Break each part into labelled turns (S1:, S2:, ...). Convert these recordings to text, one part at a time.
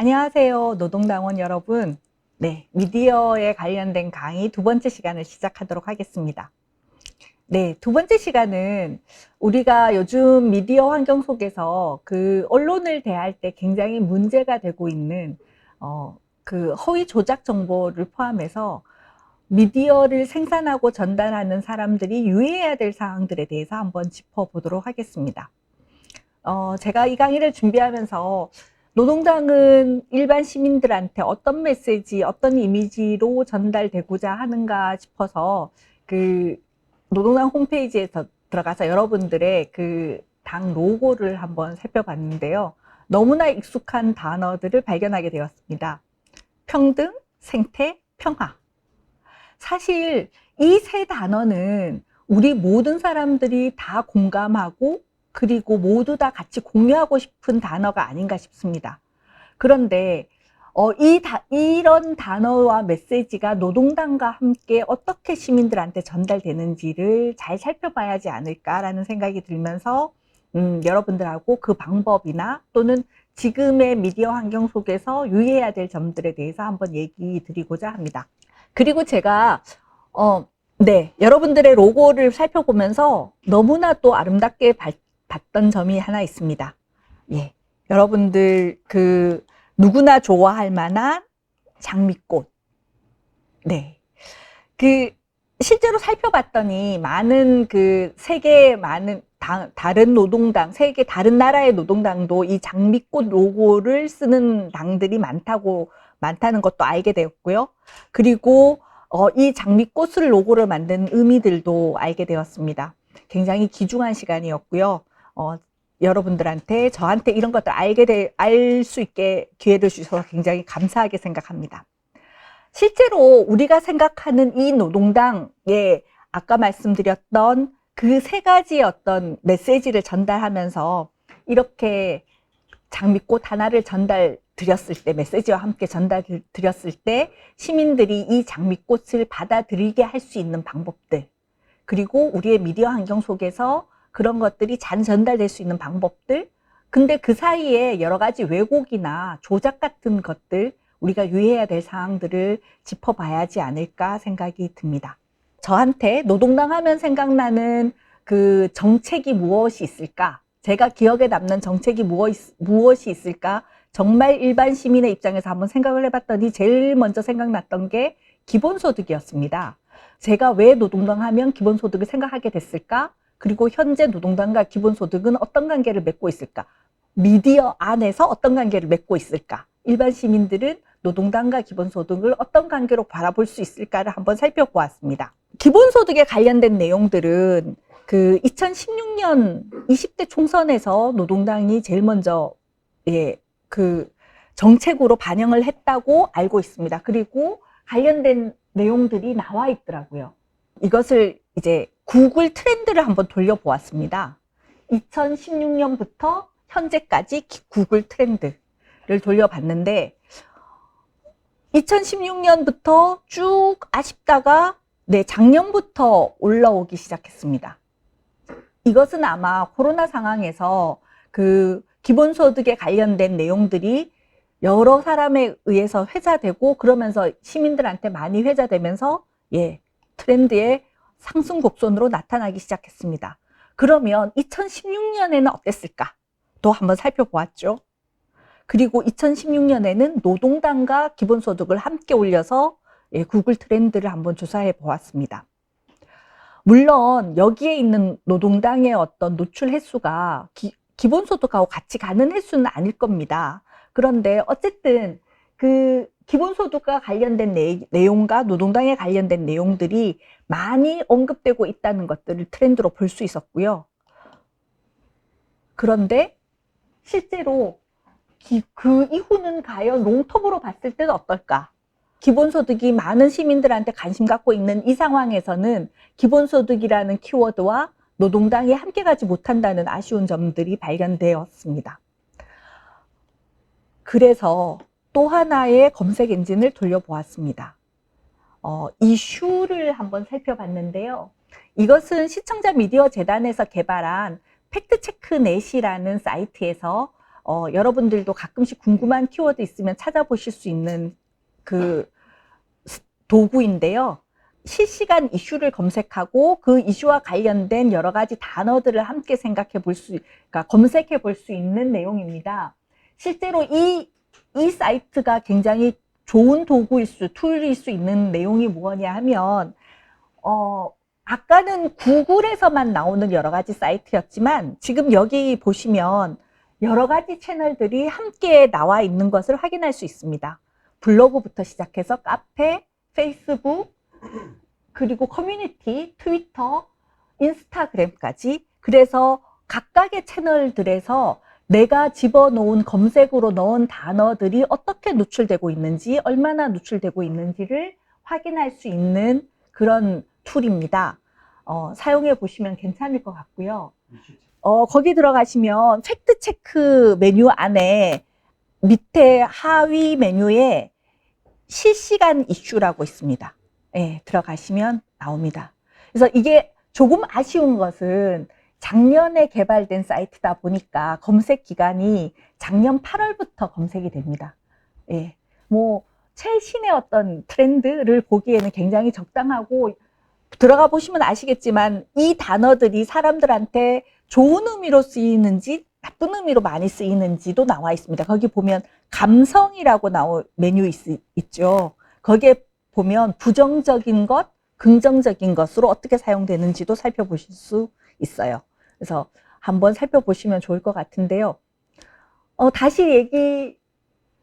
S1: 안녕하세요. 노동당원 여러분. 네, 미디어에 관련된 강의 두 번째 시간을 시작하도록 하겠습니다. 네, 두 번째 시간은 우리가 요즘 미디어 환경 속에서 그 언론을 대할 때 굉장히 문제가 되고 있는 어, 그 허위 조작 정보를 포함해서 미디어를 생산하고 전달하는 사람들이 유의해야 될 사항들에 대해서 한번 짚어보도록 하겠습니다. 어, 제가 이 강의를 준비하면서 노동당은 일반 시민들한테 어떤 메시지, 어떤 이미지로 전달되고자 하는가 싶어서 그 노동당 홈페이지에서 들어가서 여러분들의 그 당 로고를 한번 살펴봤는데요. 너무나 익숙한 단어들을 발견하게 되었습니다. 평등, 생태, 평화. 사실 이 세 단어는 우리 모든 사람들이 다 공감하고 그리고 모두 다 같이 공유하고 싶은 단어가 아닌가 싶습니다. 그런데 어, 이 다, 이런 단어와 메시지가 노동당과 함께 어떻게 시민들한테 전달되는지를 잘 살펴봐야 하지 않을까라는 생각이 들면서 음, 여러분들하고 그 방법이나 또는 지금의 미디어 환경 속에서 유의해야 될 점들에 대해서 한번 얘기 드리고자 합니다. 그리고 제가 어, 네, 여러분들의 로고를 살펴보면서 너무나 또 아름답게 발- 봤던 점이 하나 있습니다. 예. 여러분들 그 누구나 좋아할 만한 장미꽃. 네. 그 실제로 살펴봤더니 많은 그 세계 많은 당, 다른 노동당, 세계 다른 나라의 노동당도 이 장미꽃 로고를 쓰는 당들이 많다고 많다는 것도 알게 되었고요. 그리고 어, 이 장미꽃을 로고를 만든 의미들도 알게 되었습니다. 굉장히 귀중한 시간이었고요. 어, 여러분들한테 저한테 이런 것들 알게 돼, 알수 있게 기회를 주셔서 굉장히 감사하게 생각합니다. 실제로 우리가 생각하는 이 노동당에 아까 말씀드렸던 그 세 가지의 어떤 메시지를 전달하면서 이렇게 장미꽃 하나를 전달 드렸을 때 메시지와 함께 전달 드렸을 때 시민들이 이 장미꽃을 받아들이게 할 수 있는 방법들 그리고 우리의 미디어 환경 속에서 그런 것들이 잘 전달될 수 있는 방법들 근데 그 사이에 여러 가지 왜곡이나 조작 같은 것들 우리가 유의해야 될 사항들을 짚어봐야 하지 않을까 생각이 듭니다. 저한테 노동당 하면 생각나는 그 정책이 무엇이 있을까? 제가 기억에 남는 정책이 무엇, 무엇이 있을까? 정말 일반 시민의 입장에서 한번 생각을 해봤더니 제일 먼저 생각났던 게 기본소득이었습니다. 제가 왜 노동당 하면 기본소득을 생각하게 됐을까? 그리고 현재 노동당과 기본소득은 어떤 관계를 맺고 있을까? 미디어 안에서 어떤 관계를 맺고 있을까? 일반 시민들은 노동당과 기본소득을 어떤 관계로 바라볼 수 있을까를 한번 살펴보았습니다. 기본소득에 관련된 내용들은 그 2016년 20대 총선에서 노동당이 제일 먼저 예, 그 정책으로 반영을 했다고 알고 있습니다. 그리고 관련된 내용들이 나와 있더라고요. 이것을 이제 구글 트렌드를 한번 돌려보았습니다. 2016년부터 현재까지 기- 구글 트렌드를 돌려봤는데 2016년부터 쭉 아쉽다가 네, 작년부터 올라오기 시작했습니다. 이것은 아마 코로나 상황에서 그 기본소득에 관련된 내용들이 여러 사람에 의해서 회자되고 그러면서 시민들한테 많이 회자되면서 예, 트렌드의 상승 곡선으로 나타나기 시작했습니다. 그러면 2016년에는 어땠을까? 또 한번 살펴보았죠. 그리고 2016년에는 노동당과 기본소득을 함께 올려서 예, 구글 트렌드를 한번 조사해 보았습니다. 물론 여기에 있는 노동당의 어떤 노출 횟수가 기, 기본소득하고 같이 가는 횟수는 아닐 겁니다. 그런데 어쨌든 그 기본소득과 관련된 내, 내용과 노동당에 관련된 내용들이 많이 언급되고 있다는 것들을 트렌드로 볼 수 있었고요. 그런데 실제로 기- 그 이후는 과연 롱텀으로 봤을 때는 어떨까? 기본소득이 많은 시민들한테 관심 갖고 있는 이 상황에서는 기본소득이라는 키워드와 노동당이 함께 가지 못한다는 아쉬운 점들이 발견되었습니다. 그래서 또 하나의 검색 엔진을 돌려보았습니다. 어, 이슈를 한번 살펴봤는데요. 이것은 시청자 미디어 재단에서 개발한 팩트체크넷이라는 사이트에서 어, 여러분들도 가끔씩 궁금한 키워드 있으면 찾아보실 수 있는 그 스- 도구인데요. 실시간 이슈를 검색하고 그 이슈와 관련된 여러 가지 단어들을 함께 생각해 볼 수, 그러니까 검색해 볼 수 있는 내용입니다. 실제로 이, 이 사이트가 굉장히 좋은 도구일 수, 툴일 수 있는 내용이 뭐냐 하면, 어, 아까는 구글에서만 나오는 여러 가지 사이트였지만, 지금 여기 보시면 여러 가지 채널들이 함께 나와 있는 것을 확인할 수 있습니다. 블로그부터 시작해서 카페, 페이스북, 그리고 커뮤니티, 트위터, 인스타그램까지. 그래서 각각의 채널들에서 내가 집어놓은 검색으로 넣은 단어들이 어떻게 노출되고 있는지, 얼마나 노출되고 있는지를 확인할 수 있는 그런 툴입니다. 어, 사용해 보시면 괜찮을 것 같고요. 어, 거기 들어가시면 팩트 체크 메뉴 안에 밑에 하위 메뉴에 실시간 이슈라고 있습니다. 예, 들어가시면 나옵니다. 그래서 이게 조금 아쉬운 것은 작년에 개발된 사이트다 보니까 검색 기간이 작년 8월부터 검색이 됩니다. 예, 뭐 최신의 어떤 트렌드를 보기에는 굉장히 적당하고 들어가 보시면 아시겠지만 이 단어들이 사람들한테 좋은 의미로 쓰이는지 나쁜 의미로 많이 쓰이는지도 나와 있습니다. 거기 보면 감성이라고 나올 메뉴 있, 있죠. 거기에 보면 부정적인 것, 긍정적인 것으로 어떻게 사용되는지도 살펴보실 수 있어요. 그래서 한번 살펴보시면 좋을 것 같은데요. 어, 다시 얘기,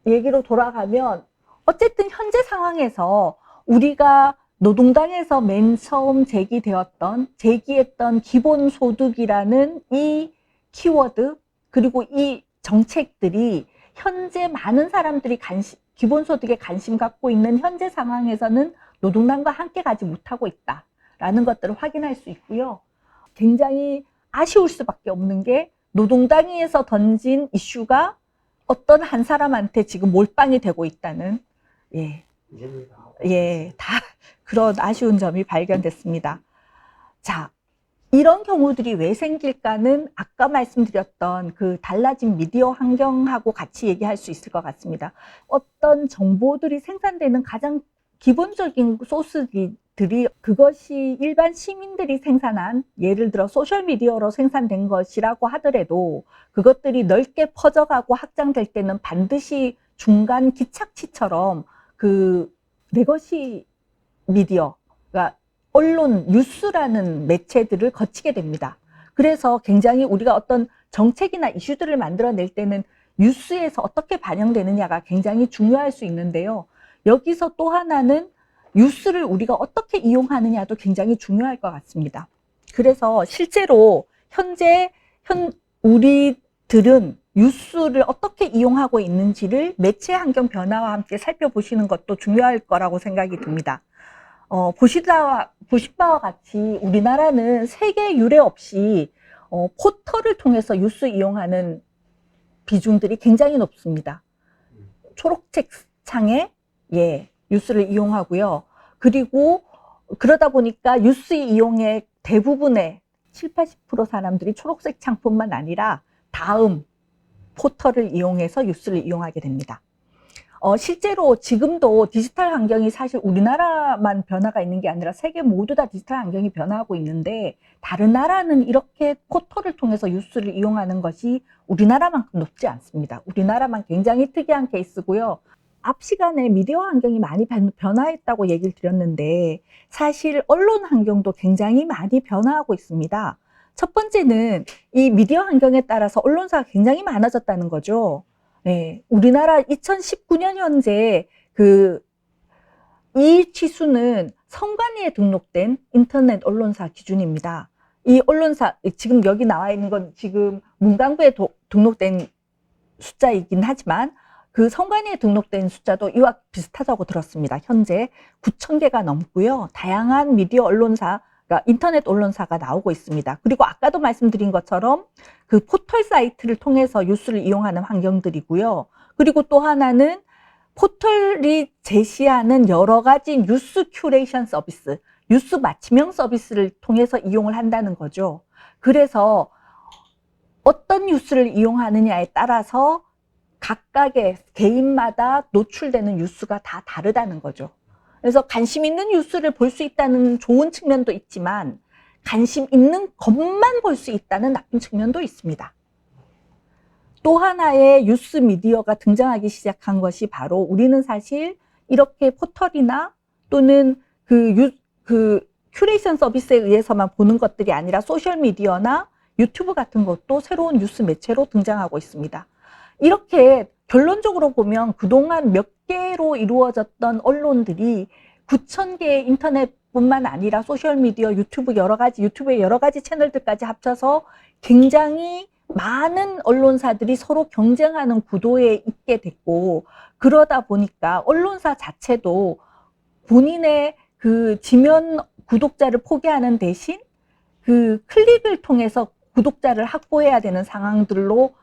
S1: 얘기로 돌아가면 어쨌든 현재 상황에서 우리가 노동당에서 맨 처음 제기되었던, 제기했던 기본소득이라는 이 키워드, 그리고 이 정책들이 현재 많은 사람들이 관심, 기본소득에 관심 갖고 있는 현재 상황에서는 노동당과 함께 가지 못하고 있다라는 것들을 확인할 수 있고요. 굉장히 아쉬울 수밖에 없는 게 노동당에서 던진 이슈가 어떤 한 사람한테 지금 몰빵이 되고 있다는 예, 예, 다 그런 아쉬운 점이 발견됐습니다. 자, 이런 경우들이 왜 생길까는 아까 말씀드렸던 그 달라진 미디어 환경하고 같이 얘기할 수 있을 것 같습니다. 어떤 정보들이 생산되는 가장 기본적인 소스들이 그것이 일반 시민들이 생산한 예를 들어 소셜 미디어로 생산된 것이라고 하더라도 그것들이 넓게 퍼져가고 확장될 때는 반드시 중간 기착치처럼 그 레거시 미디어가 언론, 뉴스라는 매체들을 거치게 됩니다. 그래서 굉장히 우리가 어떤 정책이나 이슈들을 만들어낼 때는 뉴스에서 어떻게 반영되느냐가 굉장히 중요할 수 있는데요. 여기서 또 하나는 뉴스를 우리가 어떻게 이용하느냐도 굉장히 중요할 것 같습니다. 그래서 실제로 현재 현 우리들은 뉴스를 어떻게 이용하고 있는지를 매체 환경 변화와 함께 살펴보시는 것도 중요할 거라고 생각이 듭니다. 어, 보시다, 보신 바와 같이 우리나라는 세계 유례 없이 어, 포털을 통해서 뉴스 이용하는 비중들이 굉장히 높습니다. 초록책 창에 예, 뉴스를 이용하고요. 그리고 그러다 보니까 뉴스 이용의 대부분의 7, 80% 사람들이 초록색 창뿐만 아니라 다음 포털을 이용해서 뉴스를 이용하게 됩니다. 어, 실제로 지금도 디지털 환경이 사실 우리나라만 변화가 있는 게 아니라 세계 모두 다 디지털 환경이 변화하고 있는데 다른 나라는 이렇게 포털을 통해서 뉴스를 이용하는 것이 우리나라만큼 높지 않습니다. 우리나라만 굉장히 특이한 케이스고요. 앞 시간에 미디어 환경이 많이 변- 변화했다고 얘기를 드렸는데 사실 언론 환경도 굉장히 많이 변화하고 있습니다. 첫 번째는 이 미디어 환경에 따라서 언론사가 굉장히 많아졌다는 거죠. 네, 우리나라 2019년 현재 그이 치수는 선관위에 등록된 인터넷 언론사 기준입니다. 이 언론사 지금 여기 나와 있는 건 지금 문광부에 도- 등록된 숫자이긴 하지만 그 선관위에 등록된 숫자도 이와 비슷하다고 들었습니다. 현재 9천 개가 넘고요. 다양한 미디어 언론사, 그러니까 인터넷 언론사가 나오고 있습니다. 그리고 아까도 말씀드린 것처럼 그 포털 사이트를 통해서 뉴스를 이용하는 환경들이고요. 그리고 또 하나는 포털이 제시하는 여러 가지 뉴스 큐레이션 서비스, 뉴스 맞춤형 서비스를 통해서 이용을 한다는 거죠. 그래서 어떤 뉴스를 이용하느냐에 따라서 각각의 개인마다 노출되는 뉴스가 다 다르다는 거죠. 그래서 관심 있는 뉴스를 볼 수 있다는 좋은 측면도 있지만 관심 있는 것만 볼 수 있다는 나쁜 측면도 있습니다. 또 하나의 뉴스 미디어가 등장하기 시작한 것이 바로 우리는 사실 이렇게 포털이나 또는 그, 유, 그 큐레이션 서비스에 의해서만 보는 것들이 아니라 소셜 미디어나 유튜브 같은 것도 새로운 뉴스 매체로 등장하고 있습니다. 이렇게 결론적으로 보면 그동안 몇 개로 이루어졌던 언론들이 9천 개의 인터넷뿐만 아니라 소셜미디어, 유튜브 여러 가지, 유튜브의 여러 가지 채널들까지 합쳐서 굉장히 많은 언론사들이 서로 경쟁하는 구도에 있게 됐고, 그러다 보니까 언론사 자체도 본인의 그 지면 구독자를 포기하는 대신 그 클릭을 통해서 구독자를 확보해야 되는 상황들로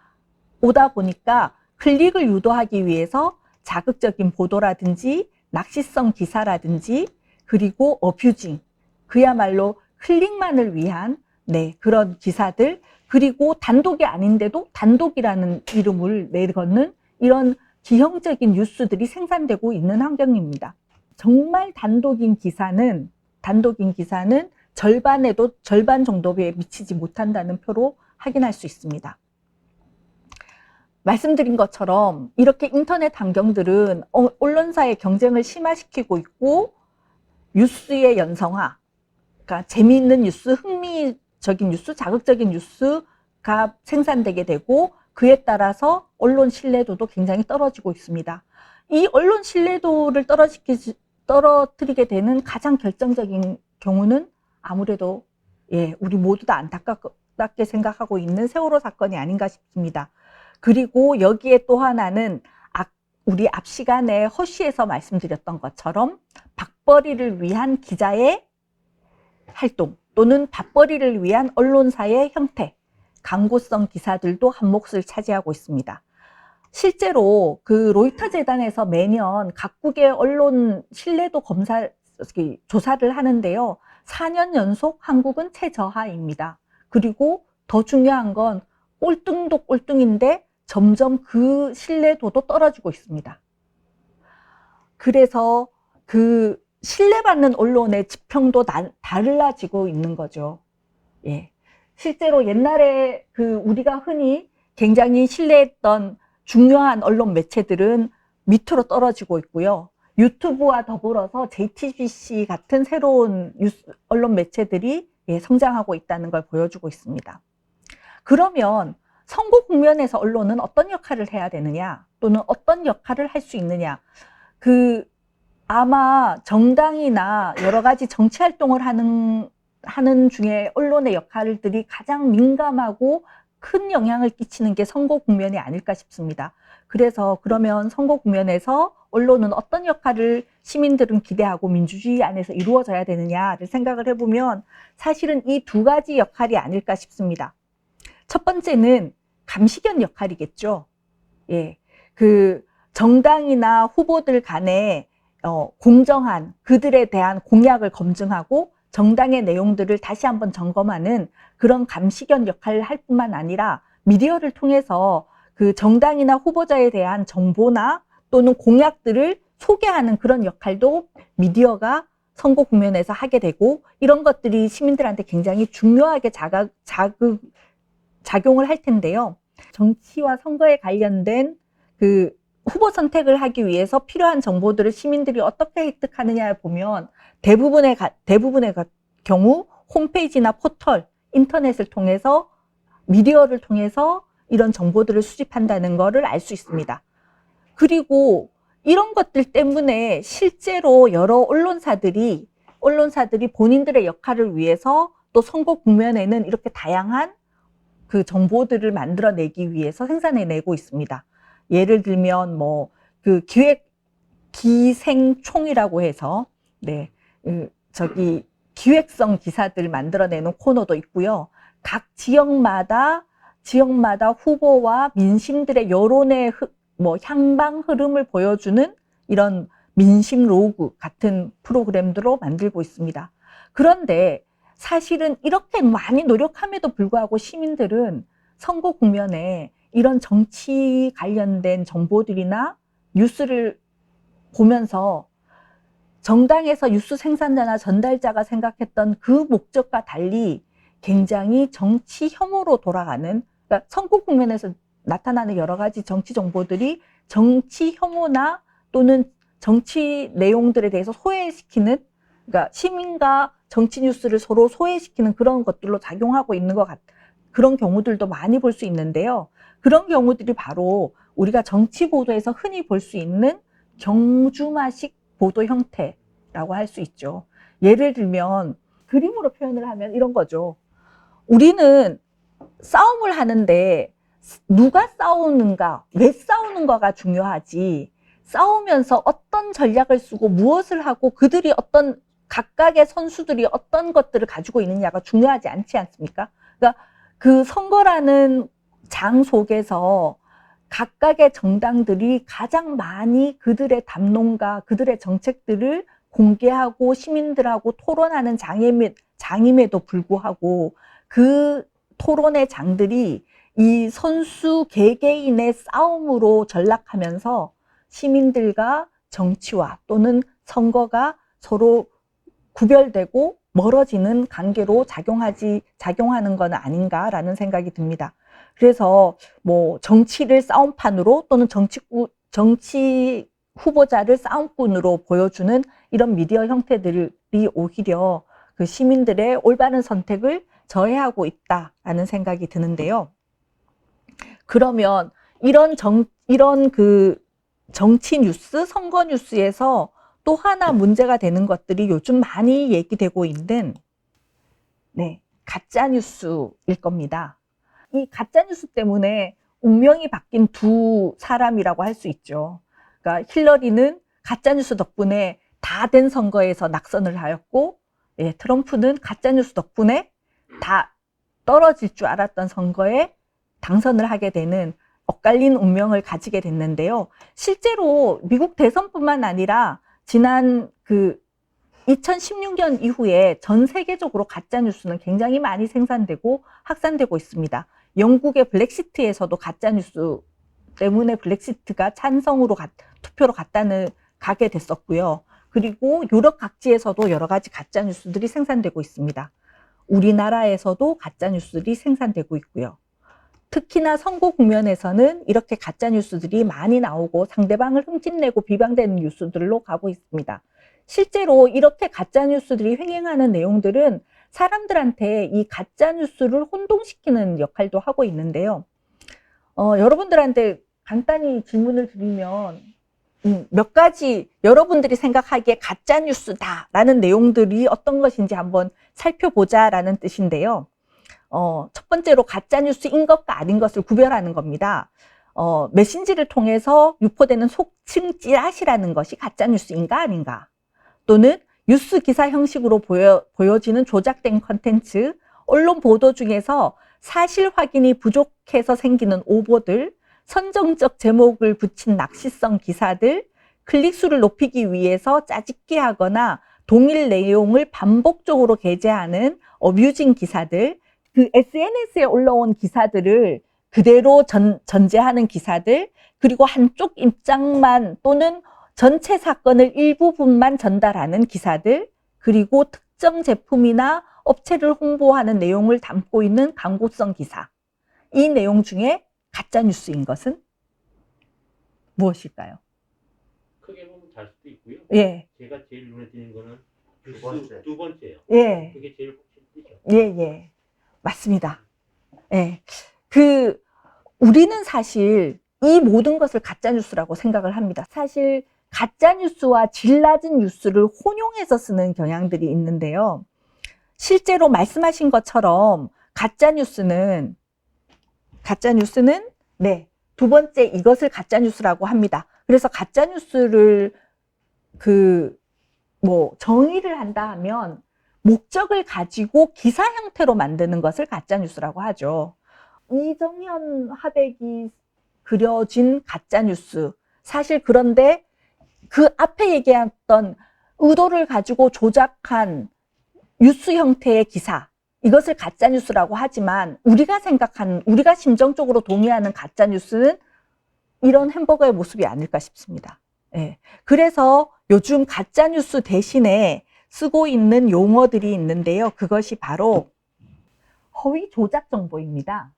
S1: 오다 보니까 클릭을 유도하기 위해서 자극적인 보도라든지 낚시성 기사라든지 그리고 어뷰징 그야말로 클릭만을 위한 네 그런 기사들 그리고 단독이 아닌데도 단독이라는 이름을 내걸는 이런 기형적인 뉴스들이 생산되고 있는 환경입니다. 정말 단독인 기사는 단독인 기사는 절반에도 절반 정도에 미치지 못한다는 표로 확인할 수 있습니다. 말씀드린 것처럼 이렇게 인터넷 환경들은 어, 언론사의 경쟁을 심화시키고 있고 뉴스의 연성화, 그러니까 재미있는 뉴스, 흥미적인 뉴스, 자극적인 뉴스가 생산되게 되고 그에 따라서 언론 신뢰도도 굉장히 떨어지고 있습니다. 이 언론 신뢰도를 떨어지기, 떨어뜨리게 되는 가장 결정적인 경우는 아무래도 예, 우리 모두 다 안타깝게 생각하고 있는 세월호 사건이 아닌가 싶습니다. 그리고 여기에 또 하나는 우리 앞 시간에 허쉬에서 말씀드렸던 것처럼 밥벌이를 위한 기자의 활동 또는 밥벌이를 위한 언론사의 형태, 광고성 기사들도 한 몫을 차지하고 있습니다. 실제로 그 로이터 재단에서 매년 각국의 언론 신뢰도 검사 조사를 하는데요. 4년 연속 한국은 최저하입니다. 그리고 더 중요한 건 꼴등도 꼴등인데 점점 그 신뢰도도 떨어지고 있습니다. 그래서 그 신뢰받는 언론의 지평도 나, 달라지고 있는 거죠. 예. 실제로 옛날에 그 우리가 흔히 굉장히 신뢰했던 중요한 언론 매체들은 밑으로 떨어지고 있고요. 유튜브와 더불어서 JTBC 같은 새로운 뉴스, 언론 매체들이 예, 성장하고 있다는 걸 보여주고 있습니다. 그러면 선거 국면에서 언론은 어떤 역할을 해야 되느냐 또는 어떤 역할을 할 수 있느냐 그 아마 정당이나 여러 가지 정치 활동을 하는 하는 중에 언론의 역할들이 가장 민감하고 큰 영향을 끼치는 게 선거 국면이 아닐까 싶습니다. 그래서 그러면 선거 국면에서 언론은 어떤 역할을 시민들은 기대하고 민주주의 안에서 이루어져야 되느냐를 생각을 해보면 사실은 이 두 가지 역할이 아닐까 싶습니다. 첫 번째는 감시견 역할이겠죠. 예. 그 정당이나 후보들 간에 어, 공정한 그들에 대한 공약을 검증하고 정당의 내용들을 다시 한번 점검하는 그런 감시견 역할을 할 뿐만 아니라 미디어를 통해서 그 정당이나 후보자에 대한 정보나 또는 공약들을 소개하는 그런 역할도 미디어가 선거 국면에서 하게 되고 이런 것들이 시민들한테 굉장히 중요하게 자각, 자극, 작용을 할 텐데요. 정치와 선거에 관련된 그 후보 선택을 하기 위해서 필요한 정보들을 시민들이 어떻게 획득하느냐를 보면 대부분의 가, 대부분의 경우 홈페이지나 포털, 인터넷을 통해서 미디어를 통해서 이런 정보들을 수집한다는 것을 알 수 있습니다. 그리고 이런 것들 때문에 실제로 여러 언론사들이 언론사들이 본인들의 역할을 위해서 또 선거 국면에는 이렇게 다양한 그 정보들을 만들어내기 위해서 생산해내고 있습니다. 예를 들면 뭐 그 기획 기생총이라고 해서 네그 저기 기획성 기사들 만들어내는 코너도 있고요. 각 지역마다 지역마다 후보와 민심들의 여론의 뭐 향방 흐름을 보여주는 이런 민심 로그 같은 프로그램들로 만들고 있습니다. 그런데 사실은 이렇게 많이 노력함에도 불구하고 시민들은 선거 국면에 이런 정치 관련된 정보들이나 뉴스를 보면서 정당에서 뉴스 생산자나 전달자가 생각했던 그 목적과 달리 굉장히 정치 혐오로 돌아가는 그러니까 선거 국면에서 나타나는 여러 가지 정치 정보들이 정치 혐오나 또는 정치 내용들에 대해서 소외시키는 그러니까 시민과 정치 뉴스를 서로 소외시키는 그런 것들로 작용하고 있는 것 같, 그런 경우들도 많이 볼 수 있는데요. 그런 경우들이 바로 우리가 정치 보도에서 흔히 볼 수 있는 경주마식 보도 형태라고 할 수 있죠. 예를 들면 그림으로 표현을 하면 이런 거죠. 우리는 싸움을 하는데 누가 싸우는가, 왜 싸우는가가 중요하지. 싸우면서 어떤 전략을 쓰고 무엇을 하고 그들이 어떤 각각의 선수들이 어떤 것들을 가지고 있느냐가 중요하지 않지 않습니까? 그러니까 그 선거라는 장 속에서 각각의 정당들이 가장 많이 그들의 담론과 그들의 정책들을 공개하고 시민들하고 토론하는 장임에, 장임에도 불구하고 그 토론의 장들이 이 선수 개개인의 싸움으로 전락하면서 시민들과 정치와 또는 선거가 서로 구별되고 멀어지는 관계로 작용하지 작용하는 건 아닌가라는 생각이 듭니다. 그래서 뭐 정치를 싸움판으로 또는 정치구 정치 후보자를 싸움꾼으로 보여주는 이런 미디어 형태들이 오히려 그 시민들의 올바른 선택을 저해하고 있다라는 생각이 드는데요. 그러면 이런 정 이런 그 정치 뉴스, 선거 뉴스에서 또 하나 문제가 되는 것들이 요즘 많이 얘기되고 있는 네, 가짜 뉴스일 겁니다. 이 가짜 뉴스 때문에 운명이 바뀐 두 사람이라고 할 수 있죠. 그러니까 힐러리는 가짜 뉴스 덕분에 다 된 선거에서 낙선을 하였고, 예, 트럼프는 가짜 뉴스 덕분에 다 떨어질 줄 알았던 선거에 당선을 하게 되는 엇갈린 운명을 가지게 됐는데요. 실제로 미국 대선뿐만 아니라 지난 그 2016년 이후에 전 세계적으로 가짜 뉴스는 굉장히 많이 생산되고 확산되고 있습니다. 영국의 블랙시트에서도 가짜 뉴스 때문에 블랙시트가 찬성으로 가, 투표로 갔다는 가게 됐었고요. 그리고 유럽 각지에서도 여러 가지 가짜 뉴스들이 생산되고 있습니다. 우리나라에서도 가짜 뉴스들이 생산되고 있고요. 특히나 선거 국면에서는 이렇게 가짜 뉴스들이 많이 나오고 상대방을 흠집내고 비방되는 뉴스들로 가고 있습니다. 실제로 이렇게 가짜 뉴스들이 횡행하는 내용들은 사람들한테 이 가짜 뉴스를 혼동시키는 역할도 하고 있는데요. 어, 여러분들한테 간단히 질문을 드리면 음, 몇 가지 여러분들이 생각하기에 가짜 뉴스다라는 내용들이 어떤 것인지 한번 살펴보자라는 뜻인데요. 어, 첫 번째로 가짜 뉴스인 것과 아닌 것을 구별하는 겁니다. 어, 메신지를 통해서 유포되는 속칭 찌라시라는 것이 가짜 뉴스인가 아닌가? 또는 뉴스 기사 형식으로 보여, 보여지는 조작된 컨텐츠, 언론 보도 중에서 사실 확인이 부족해서 생기는 오보들, 선정적 제목을 붙인 낚시성 기사들, 클릭수를 높이기 위해서 짜집기 하거나 동일 내용을 반복적으로 게재하는 어뷰징 기사들, 그 SNS에 올라온 기사들을 그대로 전, 전제하는 기사들, 그리고 한쪽 입장만 또는 전체 사건을 일부분만 전달하는 기사들, 그리고 특정 제품이나 업체를 홍보하는 내용을 담고 있는 광고성 기사. 이 내용 중에 가짜 뉴스인 것은 무엇일까요?
S2: 크게 보면 잘 수도 있고요.
S1: 예,
S2: 제가 제일 눈에 띄는 거는
S3: 두 번째.
S2: 두 번째요.
S1: 예,
S2: 그게 제일.
S1: 예, 예. 맞습니다. 예. 그, 우리는 사실 이 모든 것을 가짜 뉴스라고 생각을 합니다. 사실 가짜 뉴스와 질 낮은 뉴스를 혼용해서 쓰는 경향들이 있는데요. 실제로 말씀하신 것처럼 가짜 뉴스는 가짜 뉴스는 네, 두 번째 이것을 가짜 뉴스라고 합니다. 그래서 가짜 뉴스를 그 뭐 정의를 한다 하면 목적을 가지고 기사 형태로 만드는 것을 가짜 뉴스라고 하죠. 이정현 화백이 그려진 가짜 뉴스. 사실 그런데 그 앞에 얘기했던 의도를 가지고 조작한 뉴스 형태의 기사. 이것을 가짜 뉴스라고 하지만 우리가 생각하는 우리가 심정적으로 동의하는 가짜 뉴스는 이런 햄버거의 모습이 아닐까 싶습니다. 예. 그래서 요즘 가짜 뉴스 대신에 쓰고 있는 용어들이 있는데요. 그것이 바로 허위 조작 정보입니다.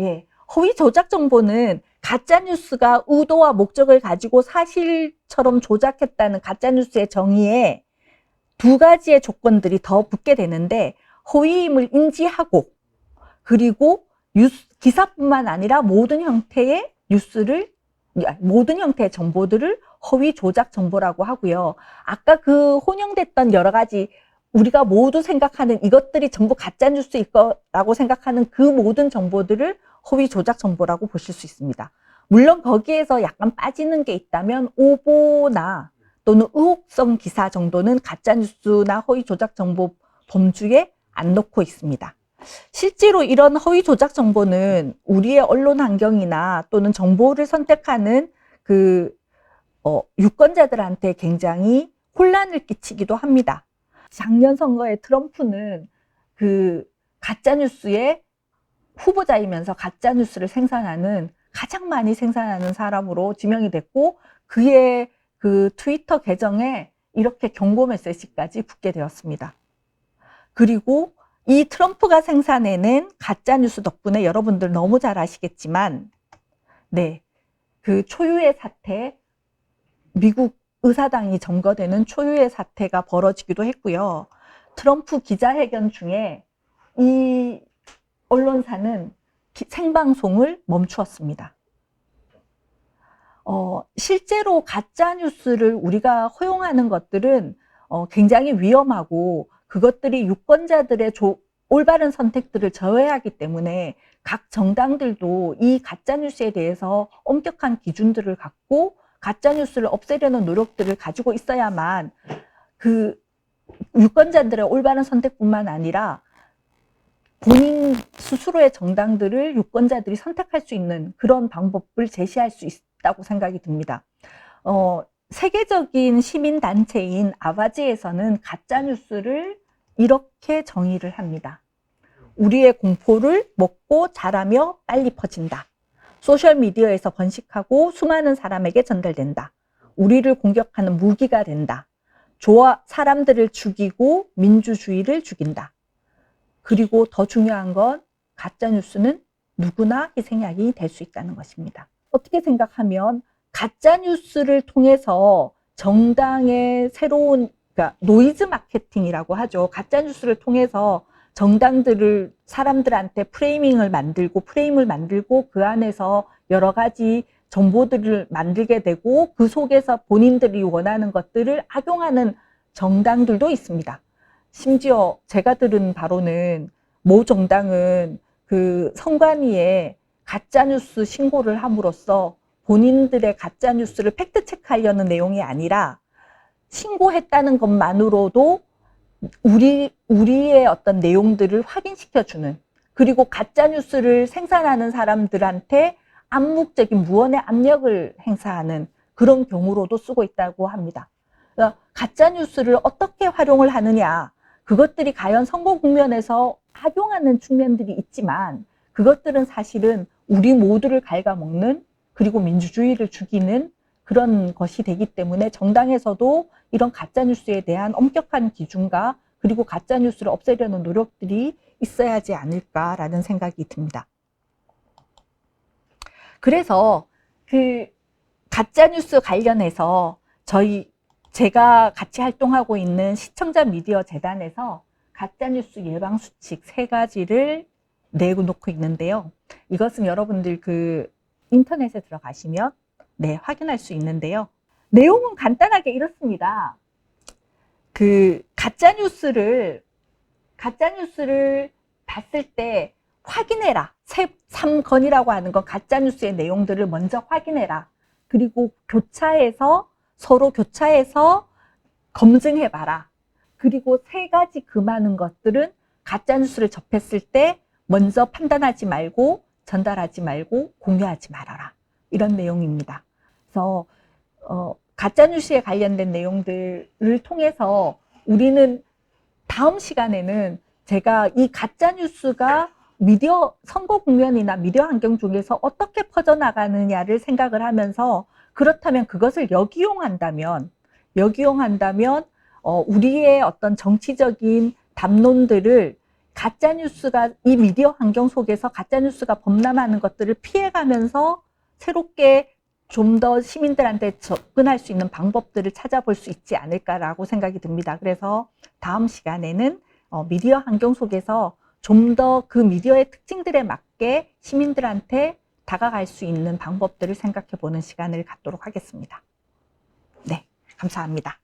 S1: 예. 허위 조작 정보는 가짜 뉴스가 의도와 목적을 가지고 사실처럼 조작했다는 가짜 뉴스의 정의에 두 가지의 조건들이 더 붙게 되는데 허위임을 인지하고 그리고 뉴스, 기사뿐만 아니라 모든 형태의 뉴스를 모든 형태의 정보들을 허위 조작 정보라고 하고요. 아까 그 혼용됐던 여러 가지 우리가 모두 생각하는 이것들이 전부 가짜 뉴스일 거라고 생각하는 그 모든 정보들을 허위 조작 정보라고 보실 수 있습니다. 물론 거기에서 약간 빠지는 게 있다면 오보나 또는 의혹성 기사 정도는 가짜 뉴스나 허위 조작 정보 범주에 안 넣고 있습니다. 실제로 이런 허위 조작 정보는 우리의 언론 환경이나 또는 정보를 선택하는 그 어, 유권자들한테 굉장히 혼란을 끼치기도 합니다. 작년 선거에 트럼프는 그 가짜 뉴스의 후보자이면서 가짜 뉴스를 생산하는 가장 많이 생산하는 사람으로 지명이 됐고 그의 그 트위터 계정에 이렇게 경고 메시지까지 붙게 되었습니다. 그리고 이 트럼프가 생산해낸 가짜 뉴스 덕분에 여러분들 너무 잘 아시겠지만, 네, 그 초유의 사태, 미국 의사당이 점거되는 초유의 사태가 벌어지기도 했고요. 트럼프 기자회견 중에 이 언론사는 기- 생방송을 멈추었습니다. 어, 실제로 가짜 뉴스를 우리가 허용하는 것들은 어, 굉장히 위험하고 그것들이 유권자들의 조- 올바른 선택들을 저해하기 때문에 각 정당들도 이 가짜 뉴스에 대해서 엄격한 기준들을 갖고 가짜 뉴스를 없애려는 노력들을 가지고 있어야만 그 유권자들의 올바른 선택뿐만 아니라 본인 스스로의 정당들을 유권자들이 선택할 수 있는 그런 방법을 제시할 수 있다고 생각이 듭니다. 어, 세계적인 시민단체인 아바지에서는 가짜뉴스를 이렇게 정의를 합니다. 우리의 공포를 먹고 자라며 빨리 퍼진다. 소셜미디어에서 번식하고 수많은 사람에게 전달된다. 우리를 공격하는 무기가 된다. 좋아, 사람들을 죽이고 민주주의를 죽인다. 그리고 더 중요한 건 가짜뉴스는 누구나 희생양이 될 수 있다는 것입니다. 어떻게 생각하면 가짜뉴스를 통해서 정당의 새로운 그러니까 노이즈 마케팅이라고 하죠. 가짜뉴스를 통해서 정당들을 사람들한테 프레이밍을 만들고 프레임을 만들고 그 안에서 여러 가지 정보들을 만들게 되고 그 속에서 본인들이 원하는 것들을 악용하는 정당들도 있습니다. 심지어 제가 들은 바로는 모 정당은 그 선관위에 가짜뉴스 신고를 함으로써 본인들의 가짜뉴스를 팩트체크하려는 내용이 아니라 신고했다는 것만으로도 우리, 우리의 어떤 내용들을 확인시켜 주는 그리고 가짜 뉴스를 생산하는 사람들한테 암묵적인 무언의 압력을 행사하는 그런 경우로도 쓰고 있다고 합니다. 그러니까 가짜 뉴스를 어떻게 활용을 하느냐, 그것들이 과연 선거 국면에서 악용하는 측면들이 있지만 그것들은 사실은 우리 모두를 갉아먹는 그리고 민주주의를 죽이는 그런 것이 되기 때문에 정당에서도 이런 가짜뉴스에 대한 엄격한 기준과 그리고 가짜뉴스를 없애려는 노력들이 있어야 하지 않을까라는 생각이 듭니다. 그래서 그 가짜뉴스 관련해서 저희 제가 같이 활동하고 있는 시청자 미디어 재단에서 가짜뉴스 예방 수칙 세 가지를 내놓고 있는데요. 이것은 여러분들 그 인터넷에 들어가시면 네, 확인할 수 있는데요. 내용은 간단하게 이렇습니다. 그 가짜 뉴스를 가짜 뉴스를 봤을 때 확인해라. 세 3건이라고 하는 건 가짜 뉴스의 내용들을 먼저 확인해라. 그리고 교차해서 서로 교차해서 검증해 봐라. 그리고 세 가지 그 많은 것들은 가짜 뉴스를 접했을 때 먼저 판단하지 말고 전달하지 말고 공유하지 말아라. 이런 내용입니다. 그래서 어, 가짜 뉴스에 관련된 내용들을 통해서 우리는 다음 시간에는 제가 이 가짜 뉴스가 미디어 선거 국면이나 미디어 환경 중에서 어떻게 퍼져나가느냐를 생각을 하면서 그렇다면 그것을 역이용한다면 역이용한다면 어, 우리의 어떤 정치적인 담론들을 가짜 뉴스가 이 미디어 환경 속에서 가짜 뉴스가 범람하는 것들을 피해가면서 새롭게 좀 더 시민들한테 접근할 수 있는 방법들을 찾아볼 수 있지 않을까라고 생각이 듭니다. 그래서 다음 시간에는 어, 미디어 환경 속에서 좀 더 그 미디어의 특징들에 맞게 시민들한테 다가갈 수 있는 방법들을 생각해 보는 시간을 갖도록 하겠습니다. 네, 감사합니다.